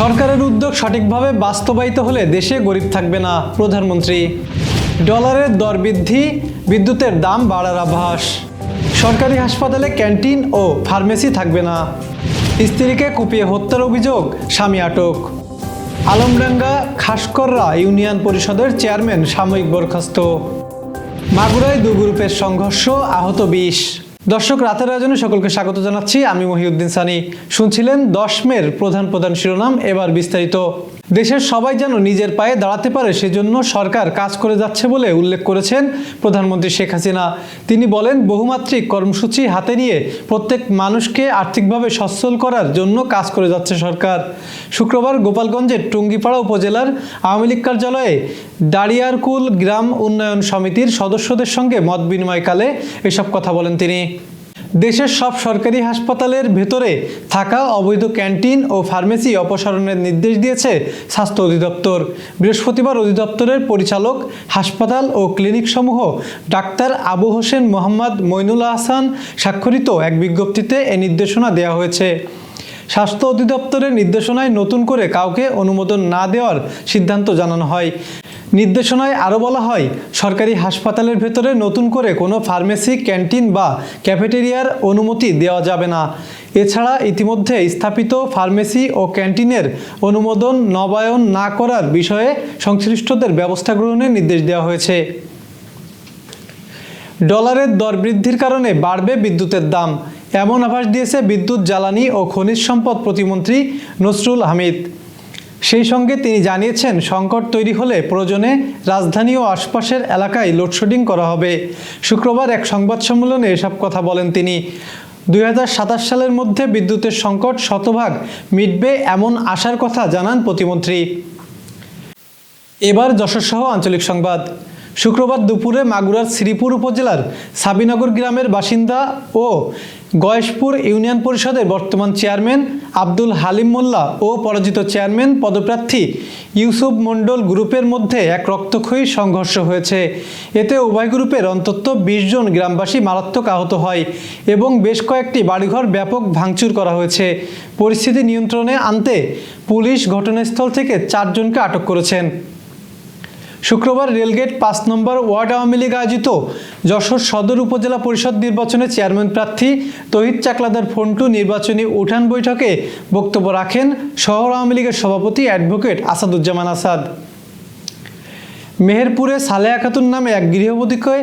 সরকারের উদ্যোগ সঠিকভাবে বাস্তবায়িত হলে দেশে গরিব থাকবে না, প্রধানমন্ত্রী। ডলারের দর বৃদ্ধি, বিদ্যুতের দাম বাড়ার আভাস। সরকারি হাসপাতালে ক্যান্টিন ও ফার্মেসি থাকবে না। স্ত্রীকে কুপিয়ে হত্যার অভিযোগ, স্বামী আটক। আলমডাঙ্গা খাসকররা ইউনিয়ন পরিষদের চেয়ারম্যান সাময়িক বরখাস্ত। মাগুরায় দু গ্রুপের সংঘর্ষ, আহত বিশ। দর্শক, রাতের আয়োজনে সকলকে স্বাগত জানাচ্ছি। আমি মহিউদ্দিন সানি। শুনছিলেন দশমের প্রধান প্রধান শিরোনাম। এবার বিস্তারিত দেশের সবাই যেন নিজের পায়ে দাঁড়াতে পারে, সেজন্য সরকার কাজ করে যাচ্ছে বলে উল্লেখ করেছেন প্রধানমন্ত্রী শেখ হাসিনা। তিনি বলেন, বহুমাত্রিক কর্মসূচি হাতে নিয়ে প্রত্যেক মানুষকে আর্থিকভাবে সচ্ছল করার জন্য কাজ করে যাচ্ছে সরকার। শুক্রবার গোপালগঞ্জের টুঙ্গিপাড়া উপজেলার আওয়ামী লীগ কার্যালয়ে দাড়িয়ারকুল গ্রাম উন্নয়ন সমিতির সদস্যদের সঙ্গে মত বিনিময়কালে এসব কথা বলেন তিনি। দেশের সব সরকারি হাসপাতালের ভেতরে থাকা অবৈধ ক্যান্টিন ও ফার্মেসি অপসারণের নির্দেশ দিয়েছে স্বাস্থ্য অধিদপ্তর। বৃহস্পতিবার অধিদপ্তরের পরিচালক, হাসপাতাল ও ক্লিনিকসমূহ ডাক্তার আবু হোসেন মোহাম্মদ মইনুল আহসান স্বাক্ষরিত এক বিজ্ঞপ্তিতে এ নির্দেশনা দেওয়া হয়েছে। স্বাস্থ্য অধিদপ্তরের নির্দেশনায় নতুন করে কাউকে অনুমোদন না দেওয়ার সিদ্ধান্ত জানানো হয়। নির্দেশনায় আরও বলা হয়, সরকারি হাসপাতালের ভেতরে নতুন করে কোনো ফার্মেসি, ক্যান্টিন বা ক্যাফেটেরিয়ার অনুমতি দেওয়া যাবে না। এছাড়া ইতিমধ্যে স্থাপিত ফার্মেসি ও ক্যান্টিনের অনুমোদন নবায়ন না করার বিষয়ে সংশ্লিষ্টদের ব্যবস্থা গ্রহণের নির্দেশ দেওয়া হয়েছে। ডলারের দর বৃদ্ধির কারণে বাড়বে বিদ্যুতের দাম। এমন আভাস দিয়েছে বিদ্যুৎ, জ্বালানি ও খনিজ সম্পদ প্রতিমন্ত্রী নসরুল হামিদ। সেই সঙ্গে তিনি জানিয়েছেন, সংকট তৈরি হলে প্রয়োজনে রাজধানী ও আশপাশের এলাকায় লোডশেডিং করা হবে। শুক্রবার এক সংবাদ সম্মেলনে এসব কথা বলেন তিনি। দুই হাজার সাতাশ সালের মধ্যে বিদ্যুতের সংকট শতভাগ মিটবে এমন আশার কথা জানান প্রতিমন্ত্রী। এবার যশোর সহ আঞ্চলিক সংবাদ। শুক্রবার দুপুরে মাগুরার শ্রীপুর উপজেলার সাবিনগর গ্রামের বাসিন্দা ও গয়েশপুর ইউনিয়ন পরিষদের বর্তমান চেয়ারম্যান আব্দুল হালিম মোল্লা ও পরাজিত চেয়ারম্যান পদপ্রার্থী ইউসুফ মণ্ডল গ্রুপের মধ্যে এক রক্তক্ষয়ী সংঘর্ষ হয়েছে। এতে উভয় গ্রুপের অন্তত বিশ জন গ্রামবাসী মারাত্মক আহত হয় এবং বেশ কয়েকটি বাড়িঘর ব্যাপক ভাঙচুর করা হয়েছে। পরিস্থিতি নিয়ন্ত্রণে আনতে পুলিশ ঘটনাস্থল থেকে চারজনকে আটক করেছেন। শুক্রবার রেলগেট পাঁচ নম্বর ওয়ার্ড আওয়ামী লীগ আয়োজিত যশোর সদর উপজেলা পরিষদ নির্বাচনে চেয়ারম্যান প্রার্থী তহিদ চাকলাদার ফন্টু নির্বাচনী উঠান বৈঠকে বক্তব্য রাখেন শহর আওয়ামী লীগের সভাপতি অ্যাডভোকেট আসাদুজ্জামান আসাদ। মেহেরপুরে সালেয়া খাতুন নামে এক গৃহবধূকে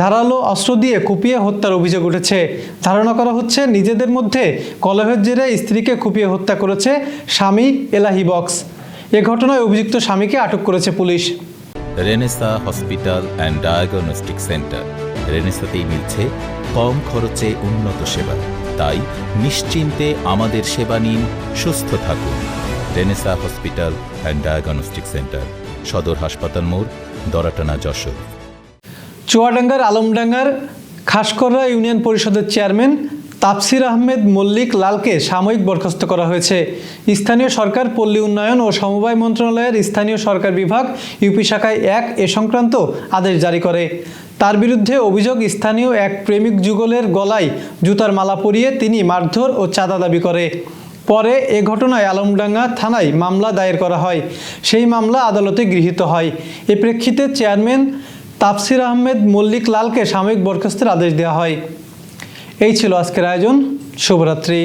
ধারালো অস্ত্র দিয়ে কুপিয়ে হত্যার অভিযোগ উঠেছে। ধারণা করা হচ্ছে নিজেদের মধ্যে কলহের জেরে স্ত্রীকে কুপিয়ে হত্যা করেছে স্বামী এলাহি বক্স। এ ঘটনায় অভিযুক্ত স্বামীকে আটক করেছে police. Renesa hospital and diagnostic centre. রেনেসাতেই মিলছে কম খরচে উন্নত সেবা। তাই নিশ্চিন্তে আমাদের সেবা নিন, সুস্থ থাকুন। Renesa hospital and diagnostic centre, সদর হাসপাতাল মোড়, দরাটানা যশোর। চুয়াডাঙ্গার আলমডাঙ্গার খাসকররা ইউনিয়ন পরিষদের চেয়ারম্যান তাপসির আহমেদ মল্লিক লালকে সাময়িক বরখাস্ত করা হয়েছে। স্থানীয় সরকার, পল্লী উন্নয়ন ও সমবায় মন্ত্রণালয়ের স্থানীয় সরকার বিভাগ, ইউপি শাখায় এক এ সংক্রান্ত আদেশ জারি করে। তার বিরুদ্ধে অভিযোগ স্থানীয় এক প্রেমিক যুগলের গলায় জুতার মালা পরিয়ে তিনি মারধর ও চাঁদা দাবি করে। পরে এ ঘটনায় আলমডাঙ্গা থানায় মামলা দায়ের করা হয়। সেই মামলা আদালতে গৃহীত হয়। এ প্রেক্ষিতে চেয়ারম্যান তাপসির আহমেদ মল্লিক লালকে সাময়িক বরখাস্তের আদেশ দেওয়া হয়। এই ছিল আজকের আয়োজন। শুভরাত্রি।